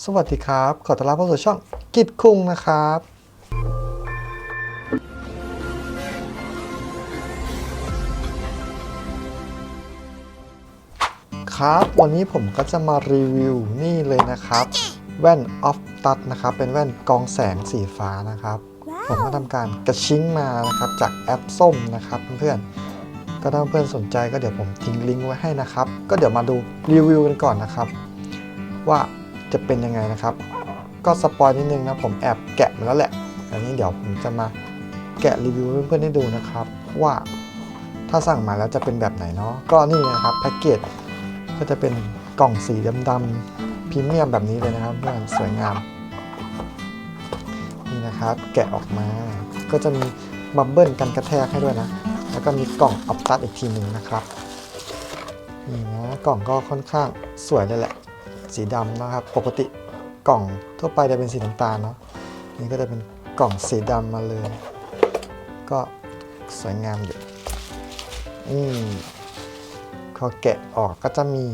สวัสดีครับ ขอต้อนรับเข้าสู่ช่องกิจคุงนะครับ ครับวันนี้ผมก็จะมารีวิวนี่เลยนะครับ แว่นออฟตัดนะครับ เป็นแว่นกรองแสงสีฟ้านะครับ ผมก็ทำการกระชิงมานะครับ จากแอปส้มนะครับเพื่อนๆก็ถ้าเพื่อนสนใจก็เดี๋ยวผมทิ้งลิงก์ไว้ให้นะครับ ก็เดี๋ยวมาดูรีวิวกันก่อนนะครับ ว่า จะเป็นยังไงนะครับ ก็สปอยนิดนึงนะผมแอบแกะมาแล้วแหละ อันนี้เดี๋ยวผมจะมาแกะรีวิวเพื่อนๆได้ดูนะครับ ว่าถ้าสั่งมาแล้วจะเป็นแบบไหนเนาะก็นี่นะครับแพ็กเกจก็จะเป็นกล่องสีดำๆพรีเมียมแบบนี้เลยนะครับเพื่อนสวยงามนี่นะครับแกะออกมาก็จะมีบับเบิ้ลกันกระแทกให้ด้วยนะ แล้วก็มีกล่องออฟตัดอีกทีหนึ่งนะครับนี่นะกล่องก็ค่อนข้างสวยเลยแหละ สีดำนะครับ ปกติกล่องทั่วไปจะเป็นสีน้ำตาลเนาะนี่ก็จะเป็นกล่องสีดำมาเลย ก็สวยงามอยู่อืมพอแกะออกก็จะมี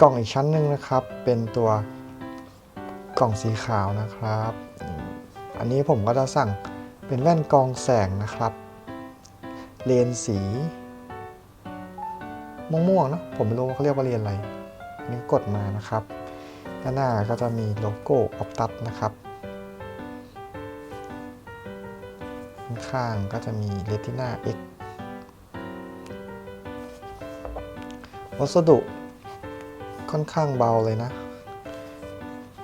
กล่องอีกชั้นหนึ่งนะครับ เป็นตัวกล่องสีขาวนะครับ อันนี้ผมก็จะสั่งเป็นแว่นกองแสงนะครับ เลนส์สีม่วงๆเนอะผมไม่รู้ว่าเขาเรียกว่าเลนอะไรนนี้กดมานะครับ ด้านหน้าก็จะมีโลโก้ออปตัสนะครับ ข้างก็จะมี Retina X วัสดุค่อนข้างเบาเลยนะ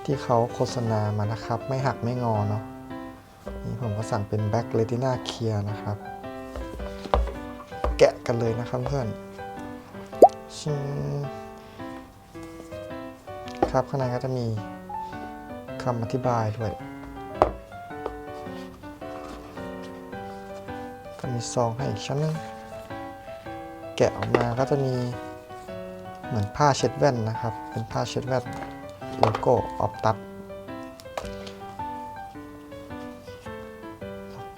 ที่เขาโฆษณามานะครับ ไม่หักไม่งอเนาะนี่ผมก็สั่งเป็น Back Retina Clear นะครับ แกะกันเลยนะครับเพื่อนชิง ครับข้างในก็จะมีคำอธิบายด้วย ก็มีซองให้อีกชั้นนึง แกะออกมาก็จะมีเหมือนผ้าเช็ดแว่นนะครับ เป็นผ้าเช็ดแว่นโลโก้ออฟตัด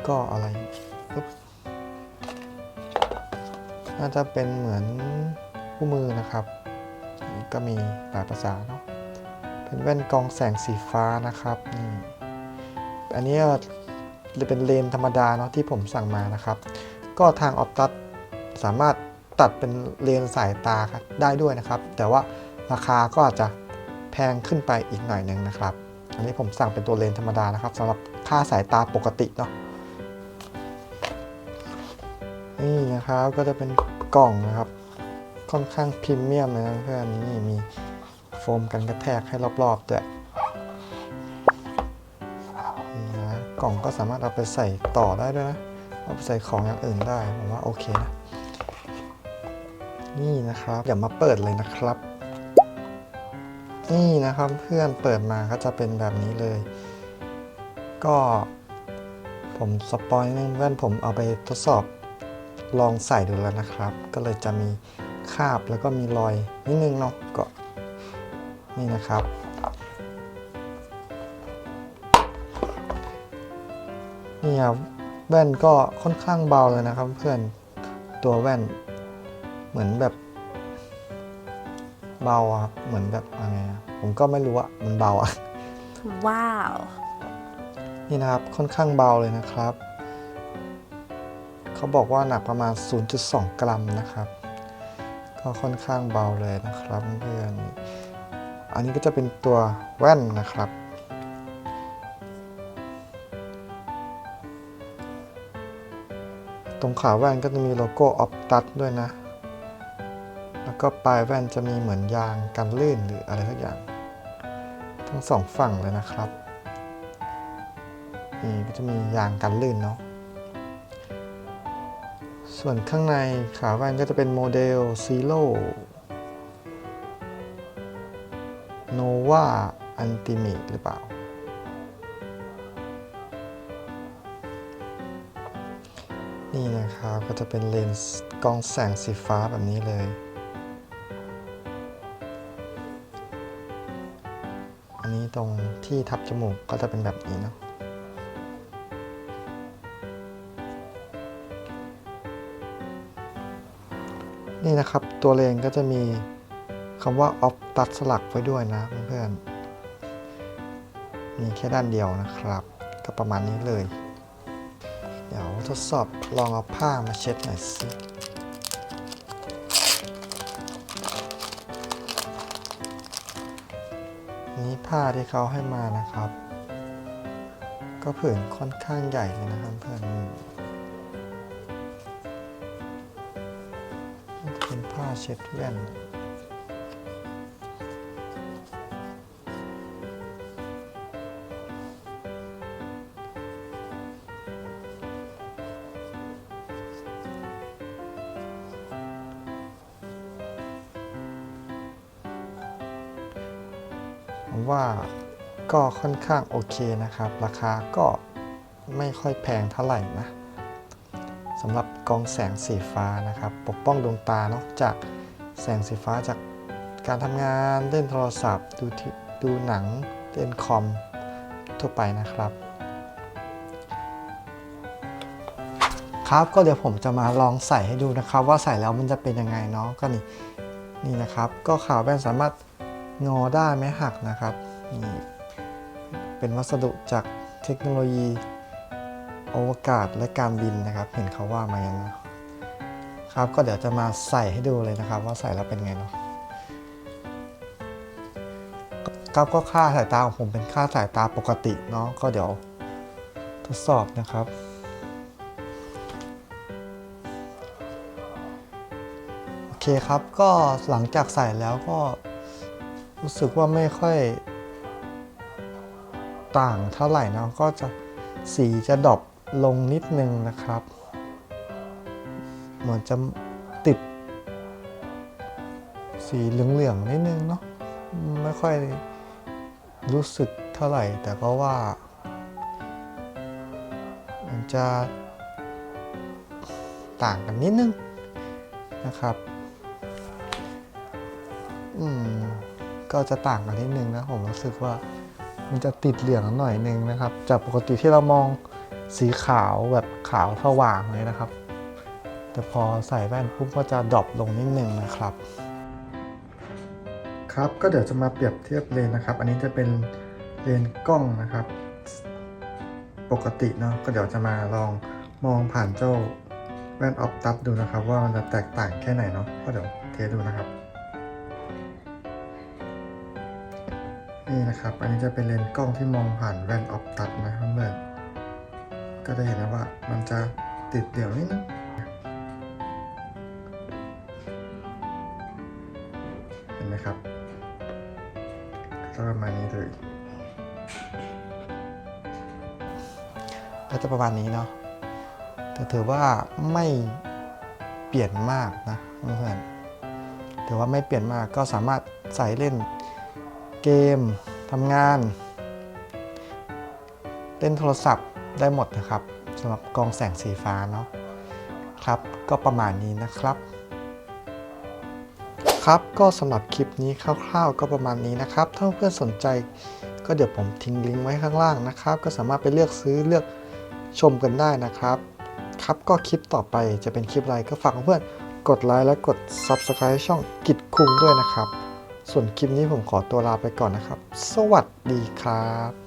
ก็อะไรน่าจะเป็นเหมือนคู่มือนะครับ ก็มีหลายภาษาเนาะ เป็นแว่นกองแสงสีฟ้านะครับนี่อันนี้จะเป็นเลนธรรมดาเนาะที่ผมสั่งมานะครับ ก็ทางออ t ตัสสามารถตัดเป็นเลนสายตาได้ด้วยนะครับ แต่ว่าราคาก็อาจจะแพงขึ้นไปอีกหน่อยหนึ่งนะครับ อันนี้ผมสั่งเป็นตัวเลนธรรมดานะครับสำหรับค่าสายตาปกติเนาะนี่นะครับก็จะเป็นกล่องนะครับ ค่อนข้างพรีเมียมเลยนะเพื่อนนี่มี ฟมกันกระแทกให้รอบๆด้วยนี่นะกล่องก็สามารถเอาไปใส่ต่อได้ด้วยนะ เอาไปใส่ของอย่างอื่นได้ ผมว่าโอเคนะ นี่นะครับเดี๋ยวมาเปิดเลยนะครับ นี่นะครับเพื่อนเปิดมาก็จะเป็นแบบนี้เลย ก็ผมสปอยนึงแว่อนผมเอาไปทดสอบลองใส่ดูแล้วนะครับ ก็เลยจะมีคราบแล้วก็มีรอยนิดนึงเนาะก็ นี่นะครับ นี่ครับแว่นก็ค่อนข้างเบาเลยนะครับ เพื่อนตัวแว่น เหมือนแบบ เบาอะครับเหมือนแบบยังไงอะผมก็ไม่รู้อะมันเบาอะว้าว นี่นะครับค่อนข้างเบาเลยนะครับ เขาบอกว่าหนักประมาณ 0.2 กรัมนะครับ ก็ค่อนข้างเบาเลยนะครับเพื่อน อันนี้ก็จะเป็นตัวแว่นนะครับ ตรงขาแว่นก็จะมีโลโก้ออ t ตัสด้วยนะ แล้วก็ปลายแว่นจะมีเหมือนยางกันลื่นหรืออะไรสักอย่าง ทั้งสองฝั่งเลยนะครับ นี่ก็จะมียางกันลื่นเนาะส่วนข้างในขาแว่นก็จะเป็นโมเดลซีโร Zero Nova Ultimate หรือเปล่า นี่นะครับก็จะเป็นเลนส์กรองแสงสีฟ้าแบบนี้เลย อันนี้ตรงที่ทับจมูกก็จะเป็นแบบนี้เนาะนี่นะครับตัวเลนก็จะมี คำว่าออฟตัดสลักไว้ด้วยนะเพื่อนมีแค่ด้านเดียวนะครับ ก็ประมาณนี้เลย เดี๋ยวทดสอบลองเอาผ้ามาเช็ดหน่อยสินี่ผ้าที่เขาให้มานะครับ ก็ผืนค่อนข้างใหญ่เลยนะครับเพื่อนเป็นผ้าเช็ดแว่น ผมว่าก็ค่อนข้างโอเคนะครับ ราคาก็ไม่ค่อยแพงเท่าไหร่นะสำหรับกองแสงสีฟ้านะครับ ปกป้องดวงตาเนาะจากแสงสีฟ้าจากการทำงานเล่นโทรศัพท์ ดูทีดูหนังเล่นคอมทั่วไปนะครับ ครับก็เดี๋ยวผมจะมาลองใส่ให้ดูนะครับ ว่าใส่แล้วมันจะเป็นยังไงเนาะก็นี่นี่นะครับ ก็ขาแว่นสามารถ งอได้ไม่หักนะครับนี่เป็นวัสดุจากเทคโนโลยีอวกาศและการบินนะครับ เห็นเขาว่ามาอย่างนะครับ ก็เดี๋ยวจะมาใส่ให้ดูเลยนะครับ ว่าใส่แล้วเป็นไงเนาะครับก็ค่าสายตาของผมเป็นค่าสายตาปกติเนาะก็เดี๋ยวทดสอบนะครับโอเคครับก็หลังจากใส่แล้วก็ รู้สึกว่าไม่ค่อยต่างเท่าไหร่นะก็จะสีจะดรอปลงนิดนึงนะครับ เหมือนจะติด สีเหลืองๆนิดนึงเนาะไม่ค่อยรู้สึกเท่าไหร่ แต่ก็ว่า มันจะต่างกันนิดนึงนะครับ อืม ก็จะต่างกันนิดนึงนะผมรู้สึกว่ามันจะติดเหลืองหน่อยนึงนะครับ จากปกติที่เรามองสีขาวแบบขาวสว่างเลยนะครับ แต่พอใส่แว่นปุ๊บก็จะดรอปลงนิดนึงนะครับ ครับก็เดี๋ยวจะมาเปรียบเทียบเลนนะครับ อันนี้จะเป็นเลนกล้องนะครับ ปกติเนาะก็เดี๋ยวจะมาลองมองผ่านเจ้าแว่นออฟตับดูนะครับ ว่ามันจะแตกต่างแค่ไหนเนาะก็เดี๋ยวเทสดูนะครับ นี่นะครับ อันนี้จะเป็นเลนส์กล้องที่มองผ่านแว่นออฟตัดนะครับเพื่อนก็จะเห็นนะว่ามันจะติดเดี่ยวนิดนึงเห็นไหมครับก็ประมาณนี้เลยก็จะประมาณนี้เนาะแต่ถือว่าไม่เปลี่ยนมากนะเพื่อนถือว่าไม่เปลี่ยนมากก็สามารถใส่เล่น เกมทำงาน เล่นโทรศัพท์ได้หมดนะครับสำหรับกองแสงสีฟ้าเนาะครับก็ประมาณนี้นะครับครับก็สำหรับคลิปนี้คร่าวๆ ก็ประมาณนี้นะครับ ถ้าเพื่อนสนใจก็เดี๋ยวผมทิ้งลิงก์ไว้ข้างล่างนะครับ ก็สามารถไปเลือกซื้อเลือกชมกันได้นะครับ ครับก็คลิปต่อไปจะเป็นคลิปอะไรก็ฝากเพื่อนกดไลค์และกด Subscribe ช่องกิจคุงด้วยนะครับ ส่วนคลิปนี้ผมขอตัวลาไปก่อนนะครับ สวัสดีครับ